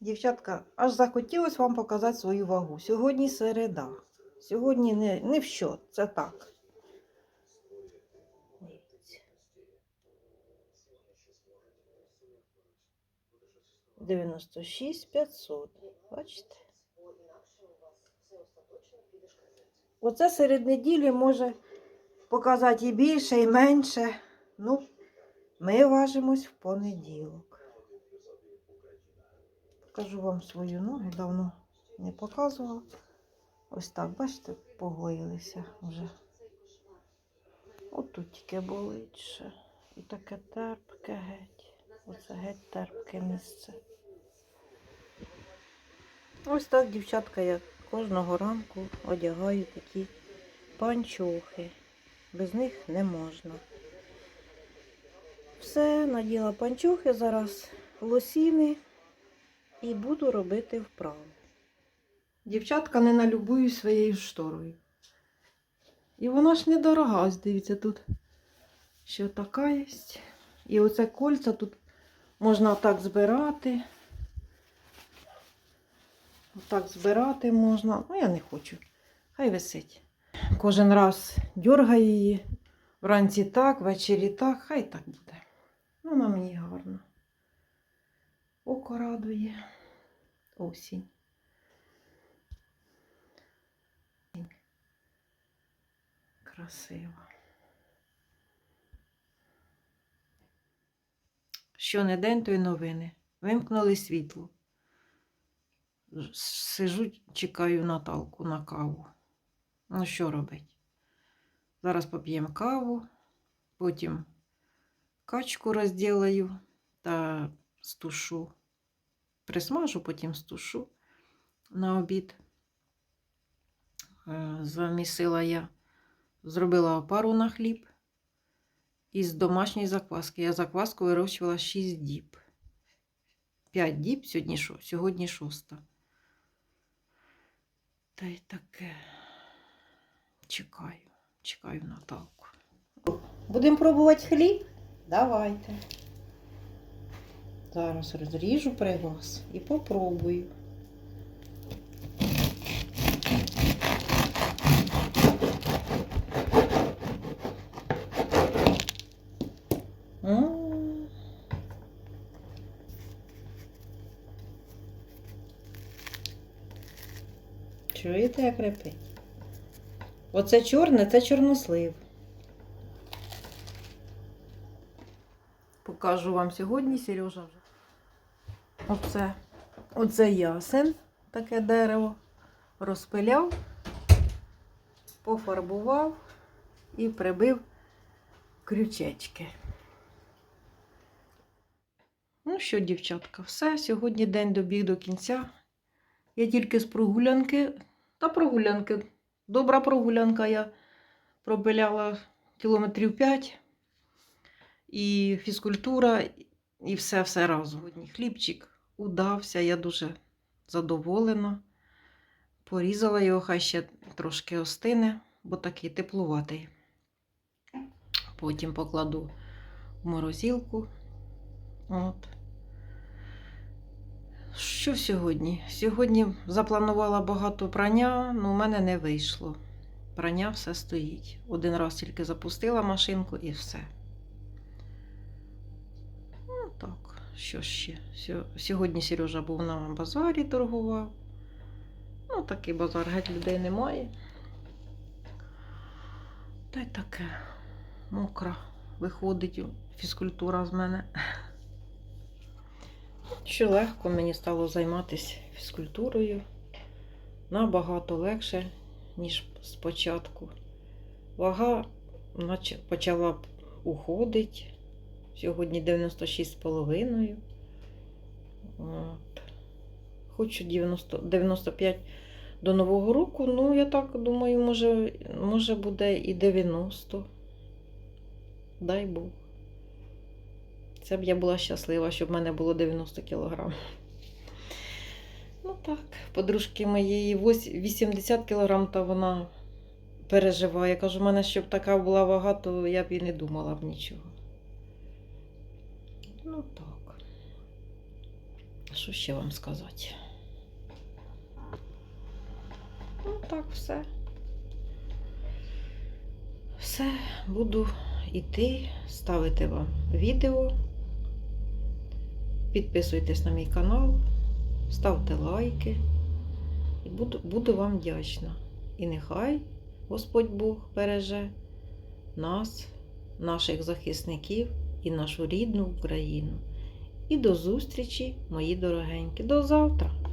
Дівчатка, аж захотілося вам показати свою вагу. Сьогодні середа. Сьогодні не, не в що, це так. Дивіться. 96 500. Бачите? Оце серед неділі може показати і більше, і менше. Ну, ми важимось в понеділок. Покажу вам свою ноги, давно не показувала. Ось так, бачите, погоїлися вже. От тут тільки болить ще. І таке терпке геть. Оце геть терпке місце. Ось так, дівчатка, я кожного ранку одягаю такі панчохи. Без них не можна. Все, наділа панчохи, зараз лосіни і буду робити вправи. Дівчатка не налюбую своєю шторою. І вона ж недорога, ось дивіться, тут ще така є. І оце кольця тут можна так збирати. Отак збирати можна. Ну, я не хочу. Хай висить. Кожен раз дергаю її. Вранці так, ввечері так, хай так буде. Ну, на мені гарно. Око радує. Осінь. Красиво. Що не день, то й новини. Вимкнули світло. Сижу, чекаю Наталку на каву. Ну, що робить? Зараз поп'ємо каву, потім качку розділаю та стушу. Присмажу, потім стушу на обід. Е, Замісила я, зробила опару на хліб із домашньої закваски. Я закваску вирощувала 6 діб. 5 діб, сьогодні, сьогодні шоста. Та й таке. Чекаю, чекаю Наталку. Будемо пробувати хліб? Давайте. Зараз розріжу при вас і попробую. Чуєте, як репить? Оце чорне, це чорнослив. Покажу вам сьогодні, Сережа вже. Оце, оце ясен, таке дерево. Розпиляв, пофарбував і прибив крючечки. Ну що, дівчатка, все. Сьогодні день добіг до кінця. Я тільки з прогулянки. Та прогулянки. Добра прогулянка. Я пропиляла кілометрів 5. І фізкультура, і все-все разом. Хлібчик удався. Я дуже задоволена. Порізала його, хай ще трошки остине, бо такий теплуватий. Потім покладу в морозилку. От. Що сьогодні? Сьогодні запланувала багато прання, але в мене не вийшло. Прання все стоїть. Один раз тільки запустила машинку і все. Що ще? Сьогодні Сережа був на базарі торгував. Ну, такий базар, геть людей немає. Та й таке. Мокра виходить фізкультура з мене. Що легко мені стало займатися фізкультурою. Набагато легше, ніж спочатку. Вага почала уходити. Сьогодні 96,5. Хочу 90, 95 до Нового року. Ну, я так думаю, може, може буде і 90. Дай Бог. Це б я була щаслива, щоб в мене було 90 кг. Ну так, подружки моєї 80 кг, то вона переживає. Я кажу, в мене щоб така була вага, то я б і не думала б нічого. Ну так. Що ще вам сказати? Ну, так, все. Все, буду йти, ставити вам відео. Підписуйтесь на мій канал, ставте лайки. І буду, буду вам вдячна. І нехай Господь Бог береже нас, наших захисників і нашу рідну Україну. І до зустрічі, мої дорогенькі. До завтра!